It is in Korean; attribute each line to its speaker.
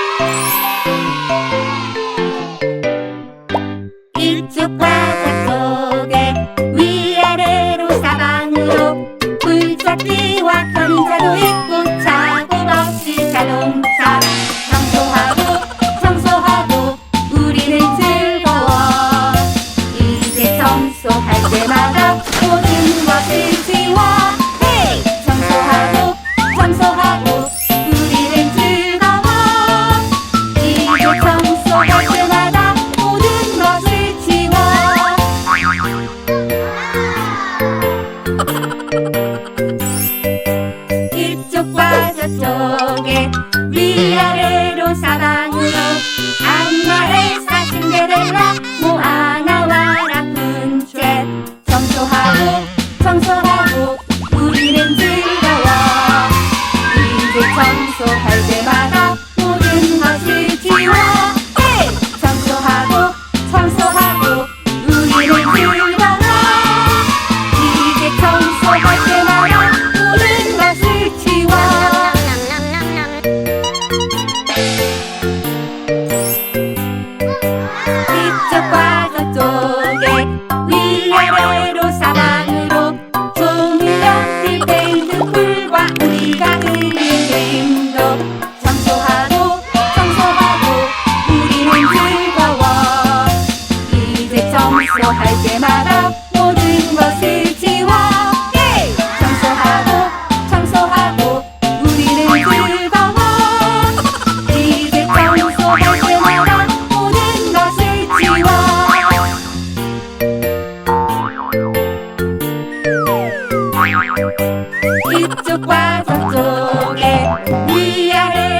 Speaker 1: Thank you. 위아래로 사방으로 안마에 사신데렐라 모아나와 라푼셋 청소하고 청소하고 우리는 즐거워. 이제 청소할 때만 할 때마다 모든 것을 지워. 청소하고 청소하고 우리는 즐거워. 이제 청소할 때마다 모든 것을 지워. 이쪽과 저쪽에 위아래